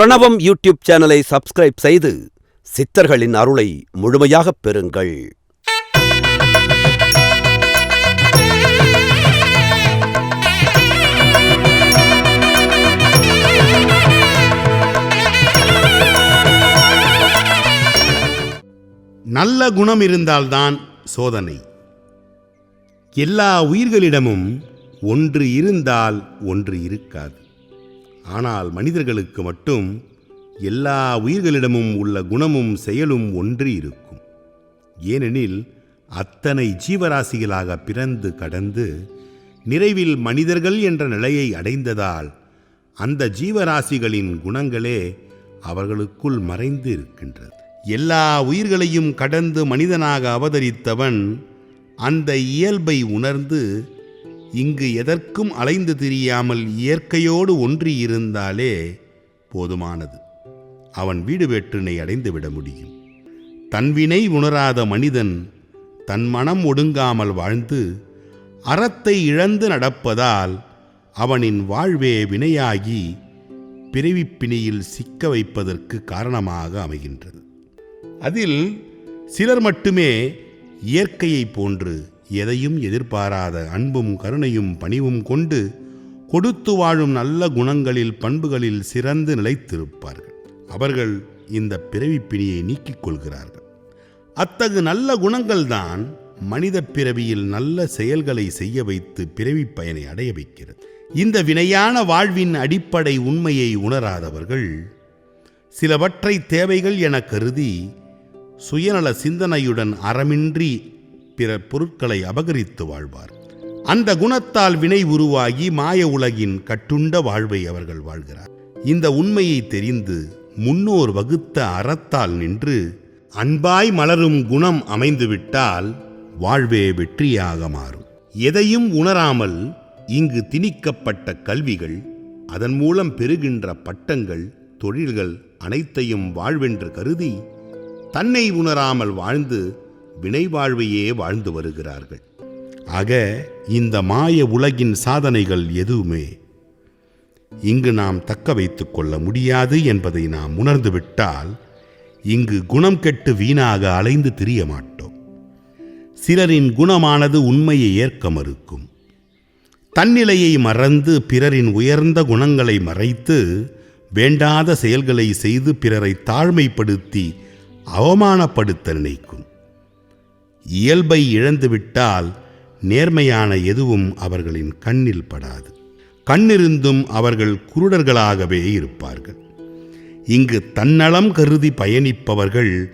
பிரணவம் யூடியூப் சேனலை சப்ஸ்கிரைப் செய்து சித்தர்களின் அருளை முழுமையாகப் பெறுங்கள். நல்ல குணம் இருந்தால்தான் சோதனை. எல்லா உயிர்களிடமும் ஒன்று இருந்தால் ஒன்று இருக்காது. ஆனால் மனிதர்களுக்கு மட்டும் எல்லா உயிர்களிடமும் உள்ள குணமும் செயலும் ஒன்று இருக்கும். ஏனெனில் அத்தனை ஜீவராசிகளாக பிறந்து கடந்து நிறைவில் மனிதர்கள் என்ற நிலையை அடைந்ததால் அந்த ஜீவராசிகளின் குணங்களே அவர்களுக்குள் மறைந்து இருக்கின்றது. எல்லா உயிர்களையும் கடந்து மனிதனாக அவதரித்தவன் அந்த இயல்பை உணர்ந்து இங்கு எதற்கும் அலைந்து திரியாமல் இயற்கையோடு ஒன்றி இருந்தாலே போதுமானது. அவன் வீடு வேற்றினை அடைந்துவிட முடியும். தன்வினை உணராத மனிதன் தன் மனம் ஒடுங்காமல் வாழ்ந்து அறத்தை இழந்து நடப்பதால் அவனின் வாழ்வே வினையாகி பிறவிப்பிணியில் சிக்க வைப்பதற்கு காரணமாக அமைகின்றது. அதில் சிலர் மட்டுமே இயற்கையைப் போன்று எதையும் எதிர்பாராத அன்பும் கருணையும் பணிவும் கொண்டு கொடுத்து வாழும் நல்ல குணங்களில் பண்புகளில் சிறந்து நிலைத்திருப்பார்கள். அவர்கள் இந்த பிறவிப்பிணியை நீக்கிக் கொள்கிறார்கள். அத்தகு நல்ல குணங்கள்தான் மனித பிறவியில் நல்ல செயல்களை செய்ய வைத்து பிறவி பயனை அடைய வைக்கிறது. இந்த வினையான வாழ்வின் அடிப்படை உண்மையை உணராதவர்கள் சிலவற்றை தேவைகள் என கருதி சுயநல சிந்தனையுடன் அறமின்றி பிற பொருட்களை அபகரித்து வாழ்வார். அந்த குணத்தால் வினை உருவாகி மாய உலகின் கட்டுண்ட வாழ்வை அவர்கள் வாழ்கிறார். இந்த உண்மையை தெரிந்து முன்னோர் வகுத்த அறத்தால் நின்று அன்பாய் மலரும் குணம் அமைந்துவிட்டால் வாழ்வே வெற்றியாக மாறும். எதையும் உணராமல் இங்கு திணிக்கப்பட்ட கல்விகள் அதன் மூலம் பெறுகின்ற பட்டங்கள் தொழில்கள் அனைத்தையும் வாழ்வென்று கருதி தன்னை உணராமல் வாழ்ந்து வினைவாழ்வையே வாழ்ந்து வருகிறார்கள். ஆக இந்த மாய உலகின் சாதனைகள் எதுவுமே இங்கு நாம் தக்க வைத்துக் கொள்ள முடியாது என்பதை நாம் உணர்ந்துவிட்டால் இங்கு குணம் கெட்டு வீணாக அலைந்து திரிய மாட்டோம். சிலரின் குணமானது உண்மையை ஏற்க மறுக்கும். தன்னிலையை மறந்து பிறரின் உயர்ந்த குணங்களை மறைத்து வேண்டாத செயல்களை செய்து பிறரை தாழ்மைப்படுத்தி அவமானப்படுத்த நினைக்கும். இயல்பை இழந்துவிட்டால் நேர்மையான எதுவும் அவர்களின் கண்ணில் படாது. கண்ணிருந்தும் அவர்கள் குருடர்களாகவே இருப்பார்கள். இங்கு தன்னலம் கருதி பயணிப்பவர்கள்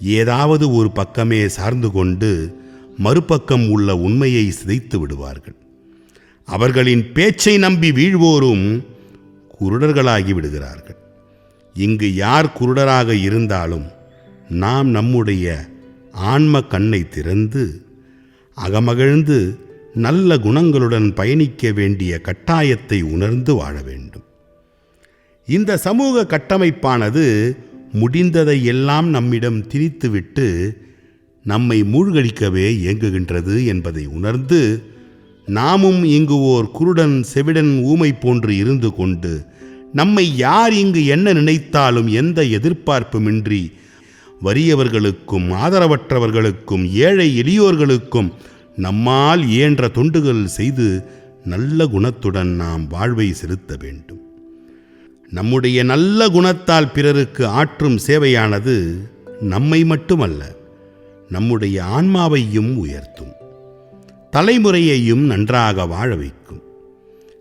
ஏதாவது ஒரு பக்கமே சார்ந்து கொண்டு மறுபக்கம் உள்ள உண்மையை சிதைத்து விடுவார்கள். அவர்களின் பேச்சை நம்பி வீழ்வோரும் குருடர்களாகி விடுகிறார்கள். இங்கு யார் குருடராக இருந்தாலும் நாம் நம்முடைய ஆன்ம கண்ணை திறந்து அகமகிழ்ந்து நல்ல குணங்களுடன் பயணிக்க வேண்டிய கட்டாயத்தை உணர்ந்து வாழ வேண்டும். இந்த சமூக கட்டமைப்பானது முடிந்ததை எல்லாம் நம்மிடம் திணித்துவிட்டு நம்மை மூழ்கடிக்கவே இயங்குகின்றது என்பதை உணர்ந்து நாமும் இங்கு ஓர் குருடன் செவிடன் ஊமை போன்று இருந்து கொண்டு நம்மை யார் இங்கு என்ன நினைத்தாலும் எந்த எதிர்பார்ப்புமின்றி வறியவர்களுக்கும் ஆதரவற்றவர்களுக்கும் ஏழை எளியோர்களுக்கும் நம்மால் இயன்ற தொண்டுகள் செய்து நல்ல குணத்துடன் நாம் வாழ்வை செலுத்த வேண்டும். நம்முடைய நல்ல குணத்தால் பிறருக்கு ஆற்றும் சேவையானது நம்மை மட்டுமல்ல நம்முடைய ஆன்மாவையும் உயர்த்தும். தலைமுறையையும் நன்றாக வாழ வைக்கும்.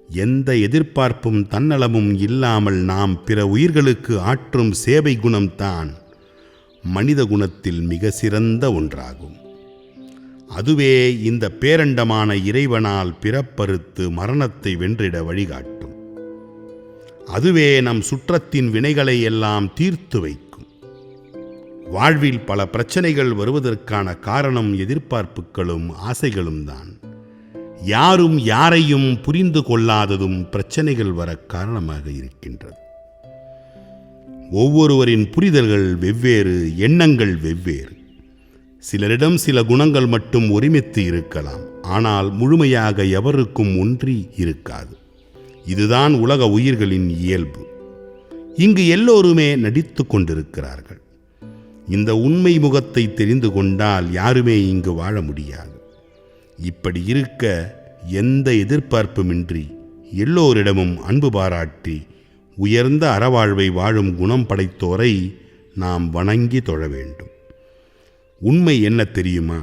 எந்த எதிர்பார்ப்பும் தன்னலமும் இல்லாமல் நாம் பிற உயிர்களுக்கு ஆற்றும் சேவை குணம்தான் மனித குணத்தில் மிக சிறந்த ஒன்றாகும். அதுவே இந்த பேரண்டமான இறைவனால் பிறப்பறுத்து மரணத்தை வென்றிட வழிகாட்டும். அதுவே நம் சுற்றத்தின் வினைகளை எல்லாம் தீர்த்து வைக்கும். வாழ்வில் பல பிரச்சனைகள் வருவதற்கான காரணம் எதிர்பார்ப்புகளும் ஆசைகளும் தான். யாரும் யாரையும் புரிந்து கொள்ளாததும் பிரச்சனைகள் வர காரணமாக இருக்கின்றது. ஒவ்வொருவரின் புரிதல்கள் வெவ்வேறு எண்ணங்கள் வெவ்வேறு. சிலரிடம் சில குணங்கள் மட்டும் ஒருமித்து இருக்கலாம் ஆனால் முழுமையாக எவருக்கும் ஒன்றி இருக்காது. இதுதான் உலக உயிர்களின் இயல்பு. இங்கு எல்லோருமே நடித்து கொண்டிருக்கிறார்கள். இந்த உண்மை முகத்தை தெரிந்து கொண்டால் யாருமே இங்கு வாழ முடியாது. இப்படி இருக்க எந்த எதிர்பார்ப்புமின்றி எல்லோரிடமும் அன்பு பாராட்டி உயர்ந்த அறவாழ்வை வாழும் குணம் படைத்தோரை நாம் வணங்கி தொழ வேண்டும். உண்மை என்ன தெரியுமா?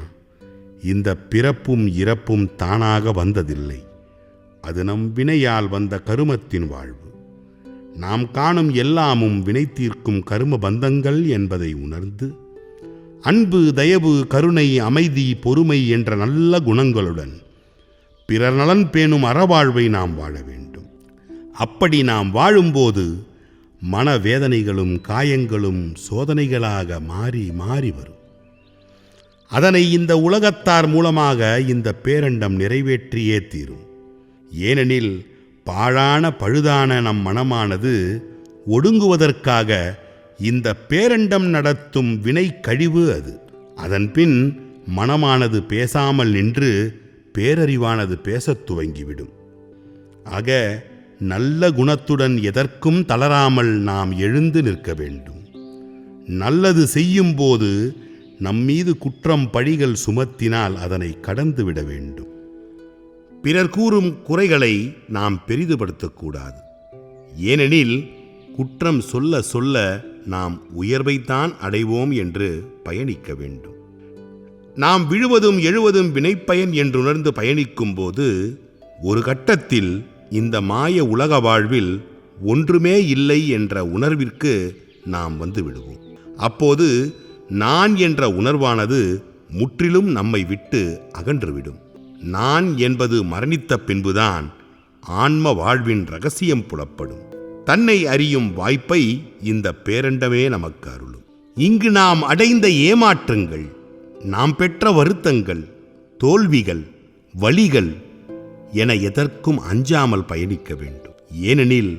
இந்த பிறப்பும் இறப்பும் தானாக வந்ததில்லை. அது நம் வினையால் வந்த கருமத்தின் வாழ்வு. நாம் காணும் எல்லாமும் வினை தீர்க்கும் கரும பந்தங்கள் என்பதை உணர்ந்து அன்பு தயவு கருணை அமைதி பொறுமை என்ற நல்ல குணங்களுடன் பிறர் நலன் பேணும் அறவாழ்வை நாம் வாழ வேண்டும். அப்படி நாம் வாழும்போது மனவேதனைகளும் காயங்களும் சோதனைகளாக மாறி மாறி வரும். அதனை இந்த உலகத்தார் மூலமாக இந்த பேரண்டம் நிறைவேற்றியே தீரும். ஏனெனில் பாழான பழுதான நம் மனமானது ஒடுங்குவதற்காக இந்த பேரண்டம் நடத்தும் வினை கழிவு அது. அதன்பின் மனமானது பேசாமல் நின்று பேரறிவானது பேசத் துவங்கிவிடும். ஆக நல்ல குணத்துடன் எதற்கும் தளராமல் நாம் எழுந்து நிற்க வேண்டும். நல்லது செய்யும்போது நம்மீது குற்றம் பழிகள் சுமத்தினால் அதனை கடந்துவிட வேண்டும். பிறர் கூறும் குறைகளை நாம் பெரிதுபடுத்தக்கூடாது ஏனெனில் குற்றம் சொல்ல சொல்ல நாம் உயர்வைத்தான் அடைவோம் என்று பயணிக்க வேண்டும். நாம் விழுவதும் எழுவதும் வினைப்பயன் என்றுணர்ந்து பயணிக்கும் போது ஒரு கட்டத்தில் இந்த மாய உலக வாழ்வில் ஒன்றுமே இல்லை என்ற உணர்விற்கு நாம் வந்து விடுவோம். அப்போது நான் என்ற உணர்வானது முற்றிலும் நம்மை விட்டு அகன்றுவிடும். நான் என்பது மரணித்த பின்புதான் ஆன்ம வாழ்வின் ரகசியம் புலப்படும். தன்னை அறியும் வாய்ப்பை இந்த பேரண்டமே நமக்கு அருளும். இங்கு நாம் அடைந்த ஏமாற்றங்கள் நாம் பெற்ற வருத்தங்கள் தோல்விகள் வழிகள் என எதற்கும் அஞ்சாமல் பயணிக்க வேண்டும். ஏனெனில்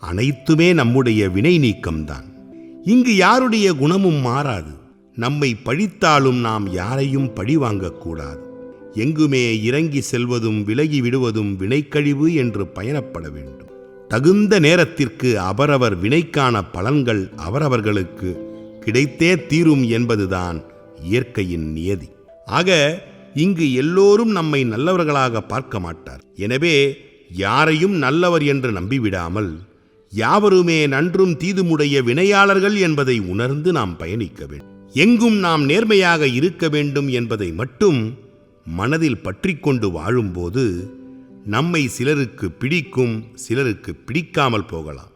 அனைத்துமே நம்முடைய வினை நீக்கம்தான். இங்கு யாருடைய குணமும் மாறாது. நம்மை பழித்தாலும் நாம் யாரையும் பழி வாங்கக்கூடாது எங்குமே இறங்கி செல்வதும் விலகி விடுவதும் வினைக்கழிவு என்று பயணப்பட வேண்டும். தகுந்த நேரத்திற்கு அவரவர் வினைக்கான பலன்கள் அவரவர்களுக்கு கிடைத்தே தீரும் என்பதுதான் இயற்கையின் நியதி. ஆக இங்கு எல்லோரும் நம்மை நல்லவர்களாக பார்க்க மாட்டார். எனவே யாரையும் நல்லவர் என்று நம்பிவிடாமல் யாவருமே நன்றும் தீதுமுடைய வினையாளர்கள் என்பதை உணர்ந்து நாம் பயணிக்க வேண்டும். எங்கும் நாம் நேர்மையாக இருக்க வேண்டும் என்பதை மட்டும் மனதில் பற்றிக்கொண்டு வாழும்போது நம்மை சிலருக்கு பிடிக்கும் சிலருக்கு பிடிக்காமல் போகலாம்.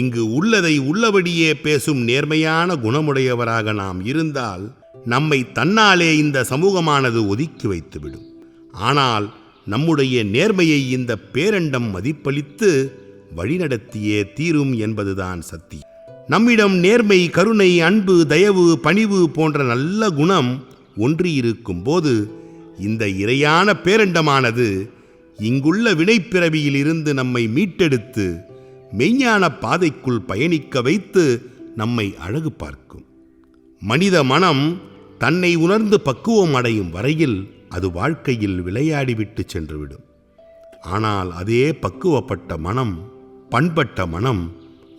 இங்கு உள்ளதை உள்ளபடியே பேசும் நேர்மையான குணமுடையவராக நாம் இருந்தால் நம்மை தன்னாலே இந்த சமூகமானது ஒதுக்கி வைத்துவிடும். ஆனால் நம்முடைய நேர்மையை இந்த பேரண்டம் மதிப்பளித்து வழிநடத்தியே தீரும் என்பதுதான் சத்தியம். நம்மிடம் நேர்மை கருணை அன்பு தயவு பணிவு போன்ற நல்ல குணம் ஒன்றியிருக்கும் போது இந்த இறையான பேரண்டமானது இங்குள்ள வினைப்பிறவியில் இருந்து நம்மை மீட்டெடுத்து மெய்ஞான பாதைக்குள் பயணிக்க வைத்து நம்மை அழகு பார்க்கும். மனித மனம் தன்னை உணர்ந்து பக்குவம் அடையும் வரையில் அது வாழ்க்கையில் விளையாடிவிட்டு சென்றுவிடும். ஆனால் அதே பக்குவப்பட்ட மனம் பண்பட்ட மனம்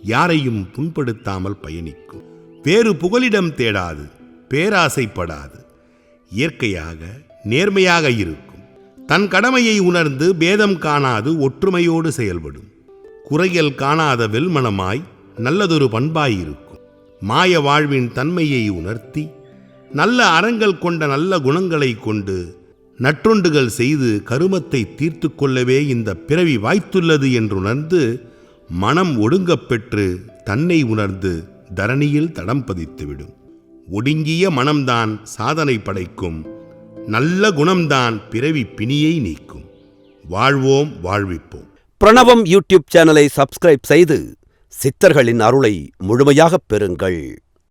யாரையும் புண்படுத்தாமல் பயணிக்கும். வேறு புகலிடம் தேடாது பேராசைப்படாது இயற்கையாக நேர்மையாக இருக்கும். தன் கடமையை உணர்ந்து பேதம் காணாது ஒற்றுமையோடு செயல்படும். குறைகள் காணாத வெல்மனமாய் நல்லதொரு பண்பாயிருக்கும் மாய வாழ்வின் தன்மையை உணர்த்தி நல்ல அறங்கள் கொண்ட நல்ல குணங்களை கொண்டு நற்றொண்டுகள் செய்து கருமத்தை தீர்த்து கொள்ளவே இந்த பிறவி வாய்த்துள்ளது என்றுணர்ந்து மனம் ஒடுங்கப் பெற்று தன்னை உணர்ந்து தரணியில் தடம் பதித்துவிடும். ஒடுங்கிய மனம்தான் சாதனை படைக்கும் நல்ல குணம்தான் பிறவி பிணியை நீக்கும். வாழ்வோம் வாழ்விப்போம். பிரணவம் யூடியூப் சேனலை சப்ஸ்கிரைப் செய்து சித்தர்களின் அருளை முழுமையாகப் பெறுங்கள்.